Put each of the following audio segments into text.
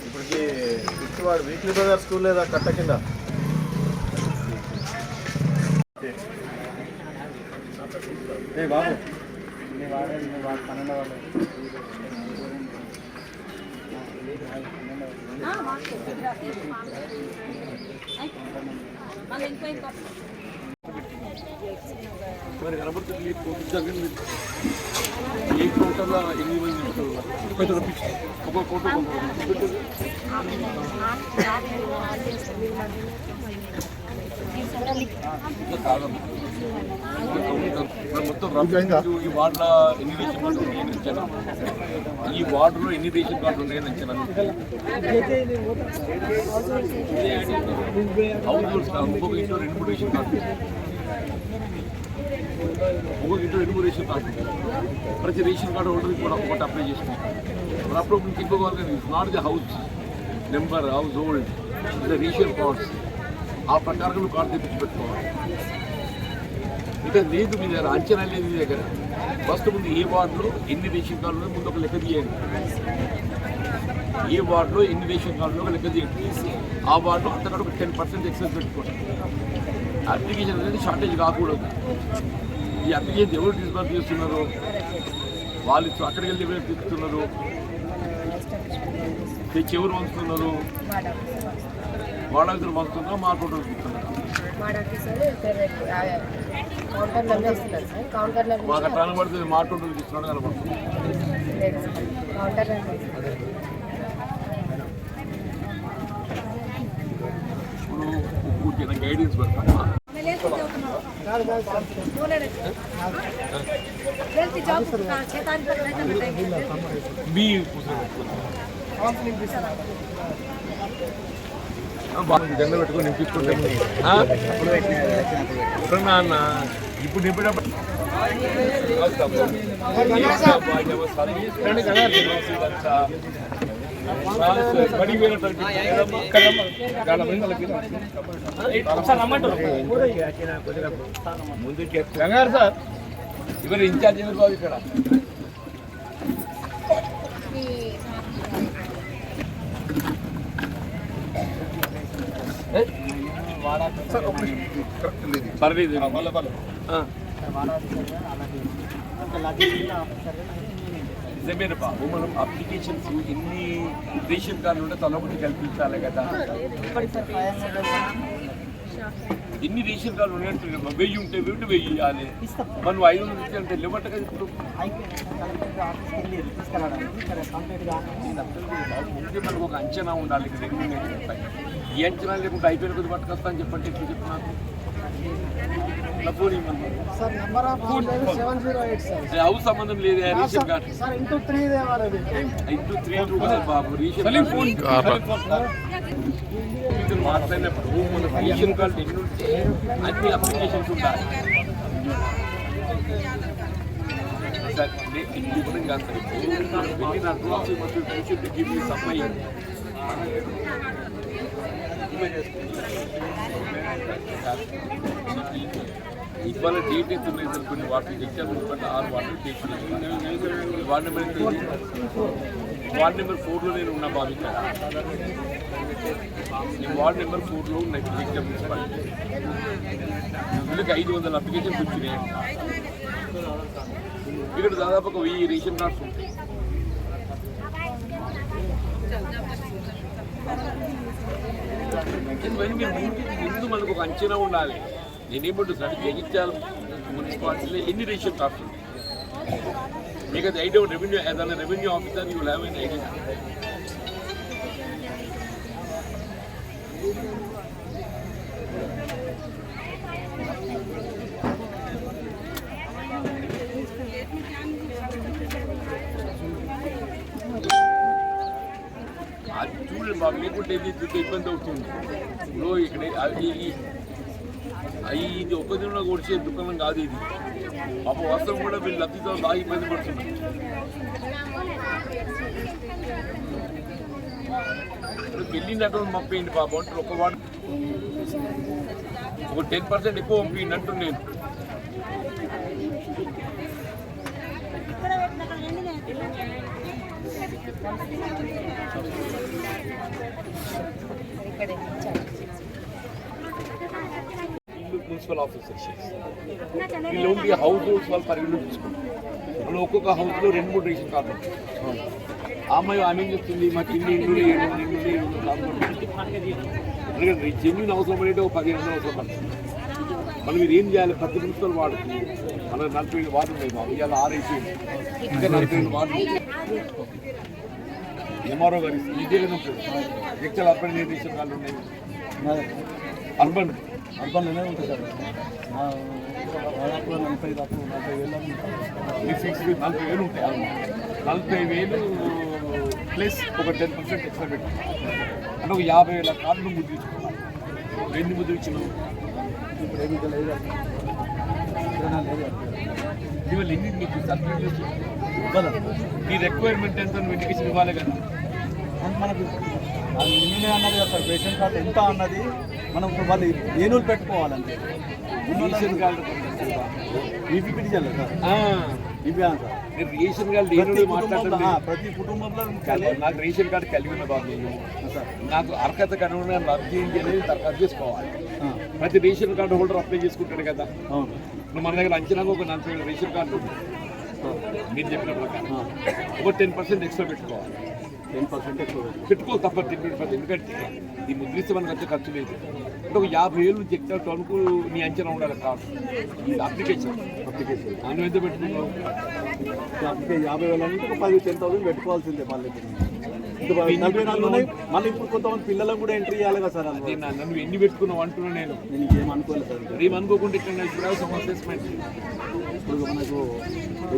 ఇప్పటికి fifth weekly Bazar school లేదా కట్ట కింద? ఏ బాబు. పన్నెండవ మరి కనబడుతుంది జరిగింది ఏ కోటలో ఎన్ని మంది రప్పించు. ఒక కోట. ఇంకా కాదమ్మా. మొత్తం. ఈ వార్డులో ఎన్ని రేషన్ కార్డులు ఉన్నాయని ఇచ్చాను ఈ వార్డులో ఎన్ని రేషన్ కార్డులు ఉన్నాయని ఇచ్చాను హౌస్. ఒక్కొక్క ఇంట్లో రెండు మూడు రేషన్ కార్డులు ఒక్కొక్క ఇంట్లో రెండు మూడు రేషన్ కార్డు ప్రతి రేషన్ కార్డు హోల్డర్కి కూడా ఒకటి అప్లై చేసుకుంటాం మరి అప్పుడు మీకు ఇంకొక not the house number household the ration cards ఆ ప్రకారం నువ్వు కార్డు తెప్పించి పెట్టుకోవాలి. ఇక లేదు మీ దగ్గర అంచనా లేదు మీ దగ్గర. ఫస్ట్ ముందు ఏ వార్డులో ఎన్ని రేషన్ కార్డులు ముందు ఒక లెక్క తీయండి. ఏ వార్డులో ఎన్ని రేషన్ కార్డులో ఒక లెక్క తీయండి. ఆ వార్డులో అంతకంటే ఒక టెన్ పర్సెంట్ ఎక్సెస్ పెట్టుకోండి. అప్లికేషన్ అనేది షార్టేజ్ కాకూడదు. ఈ అప్లికేషన్ ఎవరు డిస్బర్ చేస్తున్నారు వాళ్ళు అక్కడికి వెళ్ళి ఎవరు తెచ్చుతున్నారు తెచ్చి ఎవరు పంచుతున్నారు వాళ్ళ పంచుతున్నారు మా టోటల్ ఇస్తున్నారు కౌంటర్లలో ఇస్తున్నారు సార్ కౌంటర్లో మాకు అట్లా కనబడుతుంది మా టోటల్ ఇస్తున్నాడు కనబడుతుంది ఇప్పుడు గైడెన్స్ పెడతామా మీ జెండా పెట్టుకొని నింపించుకుంటే నాన్న ఇప్పుడు నింపేటప్పుడు ముందు కంగారు సార్ ఇవరు ఇన్ఛార్జ్ ఎందుకు ఇక్కడ పర్లేదు పర్లేదు నిజమేనా బాబు మనం ఎన్ని రేషన్ కార్డులు ఉంటే తలొకటి కల్పించాలి కదా. ఎన్ని రేషన్ కార్డులు ఉన్నాయంటే వెయ్యి ఉంటే వెయ్యి వెయ్యి ఇవ్వాలి. మనం ఐదు వందలు ఇస్తే అంటే లేవట కదా ఇప్పుడు? ముందే మనకు ఒక అంచనా ఉండాలి ఇక్కడ ఈ అంచనా లేకుండా అయిపోయిన కొద్ది పట్టుకొస్తా అని చెప్పండి ఎట్లా చెప్తున్నాను ఇలా పోనీ మనం. Sir number of seven zero eight sir అది హౌస్ సంబంధం లేదు ration card sir into three దేవాలి అది ఇంటూ త్రీ టూ కదా బాబు రేషన్ మీతో మాట్లాడినప్పుడు మన రేషన్ కార్డు ఎన్ని ఉంటే అన్ని అప్లికేషన్స్ ఉండాలి సార్ నే- ఇది ఇవ్వడం కాదు సార్ ఇప్పుడు వెళ్ళి నా రోజు మొత్తం రేషన్ గివ్ మీ సప్లై ఇవాళ డేట్ ఎంత ఉన్నాయి సార్ కొన్ని వాటర్ ఎగ్జామ్ కొన్ని ఆరు వాటర్ డేట్ వార్డ్ నెంబర్ ఎంత వార్డ్ నెంబర్ ఫోర్లో నేను ఉన్నా భావిక వార్డ్ నెంబర్ ఫోర్లో ఉన్నాయి ఎగ్జామ్ మున్సిపాలిటీ. వీళ్ళకి ఐదు వందల అప్లికేషన్స్ వచ్చినాయి. ఇక్కడ దాదాపు ఒక వెయ్యి రేషన్ కార్డ్స్ ఉంటాయి. ఇవన్నీ మీరు ముందు ముందు మనకు ఒక అంచనా ఉండాలి? నేనేమంటున్నాను జగిత్యాల మున్సిపాలిటీలో ఎన్ని రేషన్ కార్డ్స్ ఉన్నాయి మీకు అది ఐడియా రెవెన్యూ ఏదైనా revenue officer you have an idea అది చూడండి బాబు లేకుంటే ఇది ఇంత ఇబ్బంది అవుతుంది ఇప్పుడు ఇక్కడ అది ఈ- అయి ఇది ఒక్క దినంలో కొడిచే దుకాణం కాదు ఇది. పాప వస్త్రం కూడా వీళ్ళు లబ్ధితో బాగా ఇబ్బంది పడుతున్నారు. ఇప్పుడు వెళ్ళినటువంటి పంపేయండి పాప అంటారు ఒక వాడు ఒక టెన్ పర్సెంట్ ఎక్కువ పంపించండి అంటు నేను. ఇక్కడ మున్సిపల్ ఆఫీసర్స్ వీళ్ళు ఓన్లీ హౌస్ హోల్డ్స్ వాళ్ళు పరిగణలో తీసుకుంటారు మనం ఒక్కొక్క హౌస్లో రెండు మూడు రేషన్ కార్డు అమ్మాయి ఆమె ఏం చెప్తుంది? మాకు ఇన్ని ఇల్లు ఏడు ఇల్లు ఏడు జెన్యున్ అవసరం పడేది ఒక పదిహేను వందలు అవసరం పడుతుంది మనం మీరు ఏం చేయాలి? ప్రతి మున్సిపల్ వార్డుకి మన నలభై ఐదు వార్డు ఉన్నాయి మాకు ఇవాళ ఆరు అయిపోయింది ఇంకా నలభై ఐదు వార్డు ఎంఆర్ఓ గారి ఇదే ఎక్కడ అర్బన్ రేషన్ కార్డు ఉన్నాయి అర్బన్. అర్బన్లోనే ఉంటుంది సార్. దాదాపు నలభై దాకా నలభై వేలు మీ నలభై వేలు ఉంటాయి నలభై వేలు ప్లస్ ఒక టెన్ పర్సెంట్ ఎక్స్ట్రా పెట్టి. అంటే ఒక యాభై వేల కార్డులు ముద్దు ఇచ్చుకున్నాం ఎన్ని ముద్దు ఇచ్చినాం? ఇప్పుడు ఏమి లేదు ఇవాళ ఎన్ని మీకు సబ్మిట్ చేసి మీ రిక్వైర్మెంట్ ఎంత ఇండికేషన్ ఇవ్వాలి కదా. మనకు అది నిన్నే అన్నది కదా సార్ రేషన్ కార్డు ఎంత అన్నది మనం ఇప్పుడు వాళ్ళు ఏనుగులు పెట్టుకోవాలంటే. ఈపీపీటీ చేయాలి సార్ సార్ నేను రేషన్ కార్డు ఆ, లేదు. ప్రతి కుటుంబంలో నాకు రేషన్ కార్డు కలిగి ఉన్న బాబు నేను. నాకు అర్హత రద్దు ఏంటి అనేది దరఖాస్తు చేసుకోవాలి. ప్రతి రేషన్ కార్డు హోల్డర్ అప్లై చేసుకుంటాడు కదా. అవును. ఇప్పుడు మన దగ్గర అంచనాగా ఒక నలభై రేషన్ కార్డు ఉంది. మీరు చెప్పిన ప్రకారం. ఒక టెన్ పర్సెంట్ ఎక్స్ట్రా పెట్టుకోవాలి. టెన్ పర్సెంట్ ఎక్కువ పెట్టుకో. తప్ప టెన్ పర్సెంట్ ఎందుకంటే ఈ ముద్రిస్తే మనకు వచ్చే ఖర్చు లేదు. అంటే ఒక యాభై వేలు నుంచి ఎక్స్ట్రా టోన్కు నీ అంచనా ఉండాలి కార్డు ఈ అప్లికేషన్ అప్లికేషన్ అను ఎంత పెట్టుకున్నావు? అప్లికే యాభై వేల నుంచి ఒక పది టెన్ థౌసండ్ పెట్టుకోవాల్సిందే మళ్ళీ. నలభై నాలుగు ఉన్నాయి మళ్ళీ ఇప్పుడు కొంతమంది పిల్లలకు కూడా ఎంట్రీ చేయాలి కదా సార్ నన్ను ఎన్ని పెట్టుకున్నావు అంటున్నా నేను నేను ఇంకేం అనుకోలేదు సార్. రేపు అనుకోకుండా ఇక్కడ ఇప్పుడు సమ్ అసెస్మెంట్ ఇప్పుడు మనకు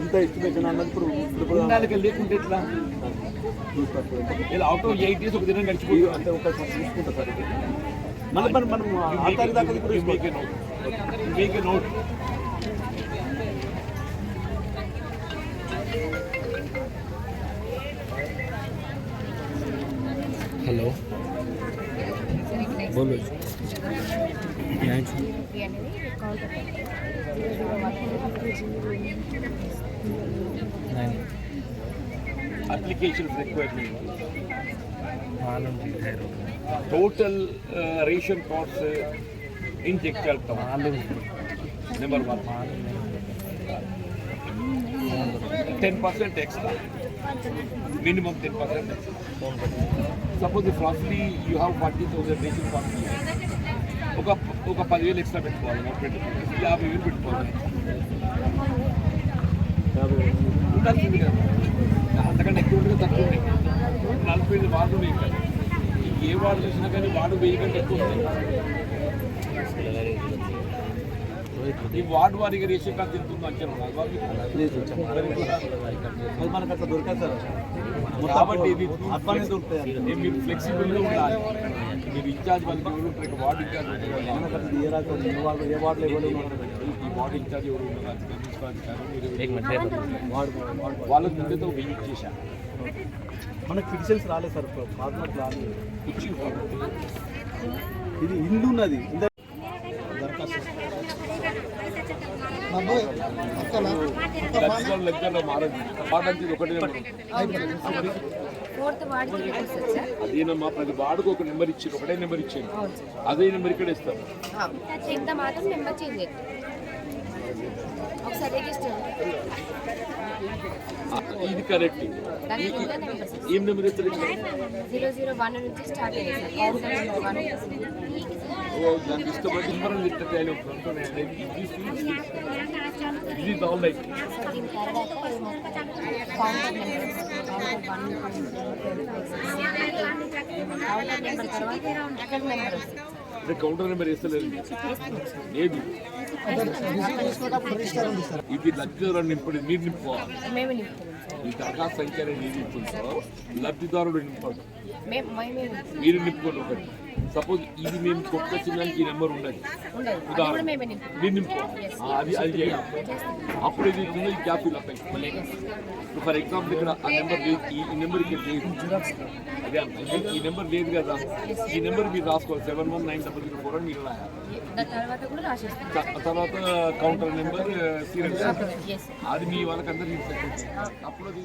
ఎంత ఎస్టిమేషన్ అన్నది ఇప్పుడు ఇప్పుడు లేకుంటే ఎట్లా. ఇలా అవుట్ ఆఫ్ ఎయిట్ డేస్ ఒక దినం ఇది గడిచిపోతుంది అంటే ఒకసారి చూసుకుంటా సార్. మళ్ళీ మనం మనం ఆ తారీఖు దాకా ఇప్పుడు You make a note. Hello બોલો ક્યાં છું applications requirement. Total uh, ration costs uh, in textile town. Number one. 10% extra. Minimum 10% extra. Suppose if రఫ్లీ you have forty thousand reaching forty ఒక ఒక పదివేలు ఎక్స్ట్రా పెట్టుకోవాలి నాకు పెట్టుకోవాలి యాభై వేలు పెట్టుకోవాలి. అంతకంటే ఎక్కువ ఉంటుంది తక్కువ ఉంటుంది నలభై ఐదు వార్డు వెయ్యి ఏ వార్డు చూసినా కానీ వార్డు వేయకంటే ఎక్కువ ఉంటుంది ఈ వార్డు వారికి రేషన్ కార్డు తింటుందో అంచనా అది మనకు అట్లా దొరకదు సార్. కాబట్టి ఇది అర్థమే దొరుకుతాయి మీరు ఫ్లెక్సిబుల్గా ఉండాలి. మీరు ఇన్ఛార్జ్ వాళ్ళకి ఎవరు వార్డు ఇన్ఛార్జ్ ఏ రాదు ఏ వార్డు ఏ వార్డులో ఎవరు ఈ వార్డు ఇన్ఛార్జ్ ఎవరు ఉన్నారు? వాళ్ళకి ముందేతో వెయిట్ చేశాను మనకు పిటిషన్స్ రాలేదు సార్. ఫార్మాట్ ఇది ఇల్లు ఉన్నది ప్రతి వార్డుకు ఒక నెంబర్ ఇచ్చింది ఒకటే నెంబర్ సార్. అదే నెంబర్ ఇక్కడ ఇస్తారు ఆ, కింద మాత్రం నెంబర్ చేంజ్ అవుతుంది ఒకసారి రిజిస్టర్ ఆ, ఇది కరెక్ట్ ఏం నెంబర్ ఇస్తారు జీరో జీరో వన్ నుంచి స్టార్ట్ దానికి ఇష్టపడి నెంబర్ తయారు ఇది డౌన్ లైక్ తర్వాత అంటే కౌంటర్ నెంబర్ వేస్తలేదు ఏది? ఇది లబ్ధిదారుడు నింపడి మీరు నింపుకోవాలి ఈ దరఖాస్తు సంఖ్య ఏది నింపుతుందో లబ్ధిదారుడు నింపాడు. మీరు నింపుకోండి ఒకటి. సపోజ్ ఇది మేము కొట్టుకొచ్చిందానికి ఈ నెంబర్ ఉండదు. ఉండదు. అది కూడా మేమే నింపుతున్నాం మీరు నింపుకోవాలి ఆ, అది అది చేయాలి. అప్పుడు ఇది ఉందో ఈ గ్యాప్ ఫిల్ అప్ ఇప్పుడు ఫర్ ఎగ్జాంపుల్ ఇక్కడ ఆ నెంబర్ లేదు ఈ నెంబర్ ఇక్కడ లేదు. అదే అంట. ఈ- నెంబర్ లేదు కదా. ఈ నెంబర్ మీరు రాసుకోవాలి. Seven one nine double zero four అని మీరు రాయాలి. తర్వాత కౌంటర్ నెంబర్ సీరియల్ అది మీ వాళ్ళకి అందరికీ అప్పుడు అది